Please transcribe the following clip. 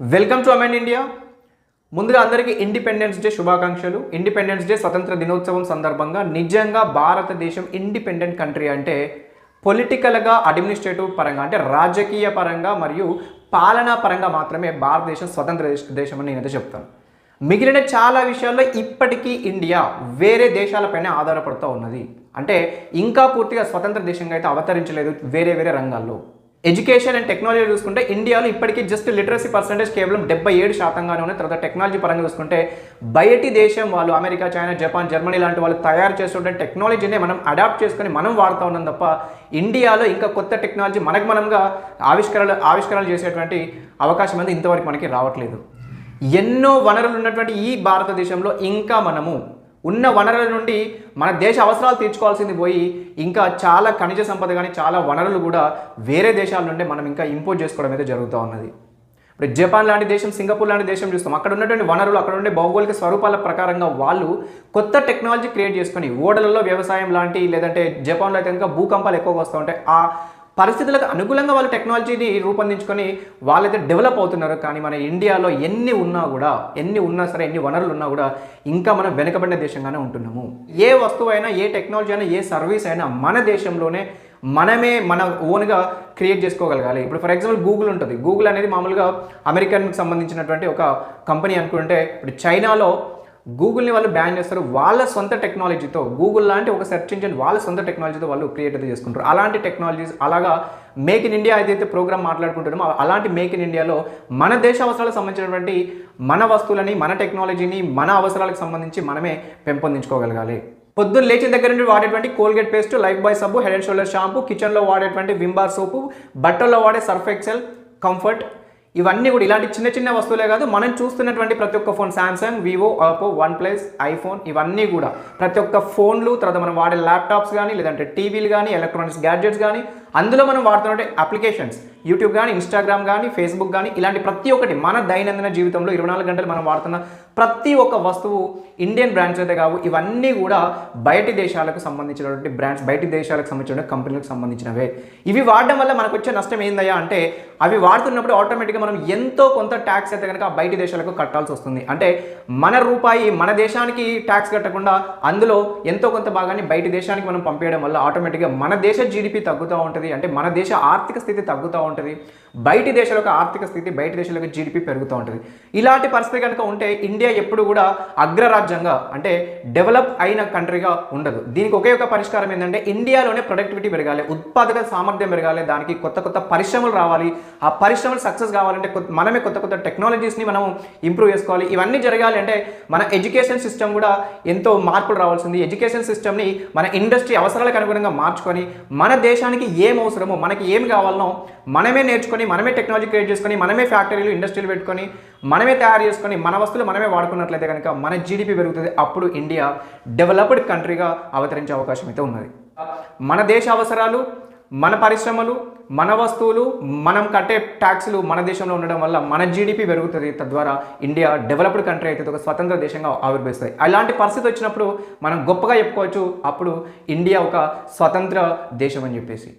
Welcome to amend India. ముందుగా అందరికీ independence day శుభాకాంక్షలు. ఇండిపెండెన్స్ డే స్వతంత్ర దినోత్సవం సందర్భంగా నిజంగా భారతదేశం ఇండిపెండెంట్ కంట్రీ అంటే పొలిటికల్గా అడ్మినిస్ట్రేటివ్ పరంగా అంటే రాజకీయ పరంగా మరియు పాలనా పరంగా మాత్రమే భారతదేశం స్వతంత్ర దేశం అని నేనైతే చెప్తాను. మిగిలిన చాలా విషయాల్లో ఇప్పటికీ ఇండియా వేరే దేశాలపైన ఆధారపడుతూ ఉన్నది. అంటే ఇంకా పూర్తిగా స్వతంత్ర దేశంగా అయితే అవతరించలేదు వేరే వేరే రంగాల్లో. ఎడ్యుకేషన్ అండ్ టెక్నాలజీ చూసుకుంటే ఇండియాలో ఇప్పటికీ జస్ట్ లిటరసీ పర్సెంటేజ్ కేవలం డెబ్బై ఏడు శాతంగానే ఉన్నాయి. తర్వాత టెక్నాలజీ పరంగా చూసుకుంటే బయటి దేశం వాళ్ళు అమెరికా చైనా జపాన్ జర్మనీ లాంటి వాళ్ళు తయారు చేస్తుంటే టెక్నాలజీనే మనం అడాప్ట్ చేసుకొని మనం వాడుతూ ఉన్నాం తప్ప ఇండియాలో ఇంకా కొత్త టెక్నాలజీ మనకు మనంగా ఆవిష్కరణలు ఆవిష్కరణలు చేసేటువంటి అవకాశం అనేది ఇంతవరకు మనకి రావట్లేదు. ఎన్నో వనరులు ఉన్నటువంటి ఈ భారతదేశంలో ఇంకా మనము ఉన్న వనరుల నుండి మన దేశ అవసరాలు తీర్చుకోవాల్సింది పోయి ఇంకా చాలా ఖనిజ సంపద కానీ చాలా వనరులు కూడా వేరే దేశాల నుండి మనం ఇంకా ఇంపోర్ట్ చేసుకోవడం అయితే జరుగుతూ ఉన్నది. ఇప్పుడు జపాన్ లాంటి దేశం సింగపూర్ లాంటి దేశం చూస్తాం. అక్కడ ఉన్నటువంటి వనరులు అక్కడ ఉండే భౌగోళిక స్వరూపాల ప్రకారంగా వాళ్ళు కొత్త టెక్నాలజీ క్రియేట్ చేసుకొని ఓడలలో వ్యవసాయం లాంటి లేదంటే జపాన్లో అయితే కనుక భూకంపాలు ఎక్కువగా వస్తూ ఉంటాయి ఆ పరిస్థితులకు అనుకూలంగా వాళ్ళు టెక్నాలజీని రూపొందించుకొని వాళ్ళైతే డెవలప్ అవుతున్నారు. కానీ మన ఇండియాలో ఎన్ని ఉన్నా కూడా ఎన్ని ఉన్నా సరే ఎన్ని వనరులు ఉన్నా కూడా ఇంకా మనం వెనుకబడిన దేశంగానే ఉంటున్నాము. ఏ వస్తువు అయినా ఏ టెక్నాలజీ అయినా ఏ సర్వీస్ అయినా మన దేశంలోనే మనమే మన ఓన్గా క్రియేట్ చేసుకోగలగాలి. ఇప్పుడు ఫర్ ఎగ్జాంపుల్ గూగుల్ ఉంటుంది. గూగుల్ అనేది మామూలుగా అమెరికన్కి సంబంధించినటువంటి ఒక కంపెనీ అనుకుంటే ఇప్పుడు చైనాలో గూగుల్ని వాళ్ళు బ్యాన్ చేస్తారు. వాళ్ళ సొంత టెక్నాలజీతో గూగుల్ లాంటి ఒక సెర్చ్ ఇంజిన్ వాళ్ళ సొంత టెక్నాలజీతో వాళ్ళు క్రియేట్ అయితే చేసుకుంటారు. అలాంటి టెక్నాలజీస్ అలాగా మేక్ ఇన్ ఇండియా ఏదైతే ప్రోగ్రామ్ మాట్లాడుకుంటున్నామో అలాంటి మేక్ ఇన్ ఇండియాలో మన దేశ అవసరాలకు సంబంధించినటువంటి మన వస్తువులని మన టెక్నాలజీని మన అవసరాలకు సంబంధించి మనమే పెంపొందించుకోగలగాలి. పొద్దున్న లేచిన దగ్గర నుండి వాడేటువంటి కోల్గేట్ పేస్ట్ లైఫ్ బాయ్ సబ్బు హెడ్ అండ్ షోల్డర్ షాంపూ కిచెన్లో వాడేటువంటి వింబార్ సోపు బట్టల్లో వాడే సర్ఫ్ ఎక్సెల్ కంఫర్ట్ ఇవన్నీ కూడా ఇలాంటి చిన్న చిన్న వస్తువులే కాదు మనం చూస్తున్నటువంటి ప్రతి ఒక్క phone Samsung Vivo Oppo OnePlus iPhone ఇవన్నీ కూడా ప్రతి ఒక్క ఫోన్లు తర్వాత మనం వాడే ల్యాప్టాప్స్ కానీ లేదంటే టీవీలు కానీ ఎలక్ట్రానిక్స్ గ్యాడ్జెట్స్ కానీ అందులో మనం వాడుతున్న అప్లికేషన్స్ యూట్యూబ్ కానీ ఇన్స్టాగ్రామ్ కానీ ఫేస్బుక్ కానీ ఇలాంటి ప్రతి ఒక్కటి మన దైనందిన జీవితంలో ఇరవై నాలుగు గంటలు మనం వాడుతున్న ప్రతి ఒక్క వస్తువు ఇండియన్ బ్రాండ్స్ అయితే కావు ఇవన్నీ కూడా బయటి దేశాలకు సంబంధించినటువంటి బ్రాండ్స్ బయటి దేశాలకు సంబంధించిన కంపెనీలకు సంబంధించినవే. ఇవి వాడడం వల్ల మనకు వచ్చే నష్టం ఏందయ్యా అంటే అవి వాడుతున్నప్పుడు ఆటోమేటిక్గా మనం ఎంతో కొంత ట్యాక్స్ అయితే కనుక బయటి దేశాలకు కట్టాల్సి వస్తుంది. అంటే మన రూపాయి మన దేశానికి ట్యాక్స్ కట్టకుండా అందులో ఎంతో కొంత భాగాన్ని బయటి దేశానికి మనం పంపించడం వల్ల ఆటోమేటిక్గా మన దేశ జీడిపి తగ్గుతూ ఉంటుంది. అంటే మన దేశ ఆర్థిక స్థితి తగ్గుతూ ఉంటుంది. బయటి దేశాల ఆర్థిక స్థితి బయటి దేశాలకు జీడిపి పెరుగుతూ ఉంటుంది. ఇలాంటి పరిస్థితి కనుక ఉంటే ఇండియా ఎప్పుడు కూడా అగ్రరాజ్యంగా అంటే డెవలప్ అయిన కంట్రీగా ఉండదు. దీనికి ఒకే ఒక పరిష్కారం ఏంటంటే ఇండియాలోనే ప్రొడక్టివిటీ పెరగాలి ఉత్పాదక సామర్థ్యం పెరగాలి దానికి కొత్త కొత్త పరిశ్రమలు రావాలి. ఆ పరిశ్రమలు సక్సెస్ కావాలంటే కొత్త- మనమే కొత్త కొత్త టెక్నాలజీస్ని మనం ఇంప్రూవ్ చేసుకోవాలి. ఇవన్నీ జరగాలి అంటే మన ఎడ్యుకేషన్ సిస్టమ్ కూడా ఎంతో మార్పులు రావాల్సింది. ఎడ్యుకేషన్ సిస్టమ్ని మన ఇండస్ట్రీ అవసరాలకు అనుగుణంగా మార్చుకొని మన దేశానికి ఏ ఏం అవసరమో మనకి ఏం కావాలనో మనమే నేర్చుకొని మనమే టెక్నాలజీ క్రియేట్ చేసుకొని మనమే ఫ్యాక్టరీలు ఇండస్ట్రీలు పెట్టుకొని మనమే తయారు చేసుకొని మన వస్తువులు మనమే వాడుకున్నట్లయితే కనుక మన జీడిపి పెరుగుతుంది. అప్పుడు ఇండియా డెవలప్డ్ కంట్రీగా అవతరించే అవకాశం అయితే ఉన్నది. మన దేశ అవసరాలు మన పరిశ్రమలు మన వస్తువులు మనం కట్టే ట్యాక్సులు మన దేశంలో ఉండడం వల్ల మన జీడిపి పెరుగుతుంది. తద్వారా ఇండియా డెవలప్డ్ కంట్రీ అయితే ఒక స్వతంత్ర దేశంగా ఆవిర్భవిస్తుంది. అలాంటి పరిస్థితి వచ్చినప్పుడు మనం గొప్పగా చెప్పుకోవచ్చు. అప్పుడు ఇండియా ఒక స్వతంత్ర దేశం అని చెప్పేసి.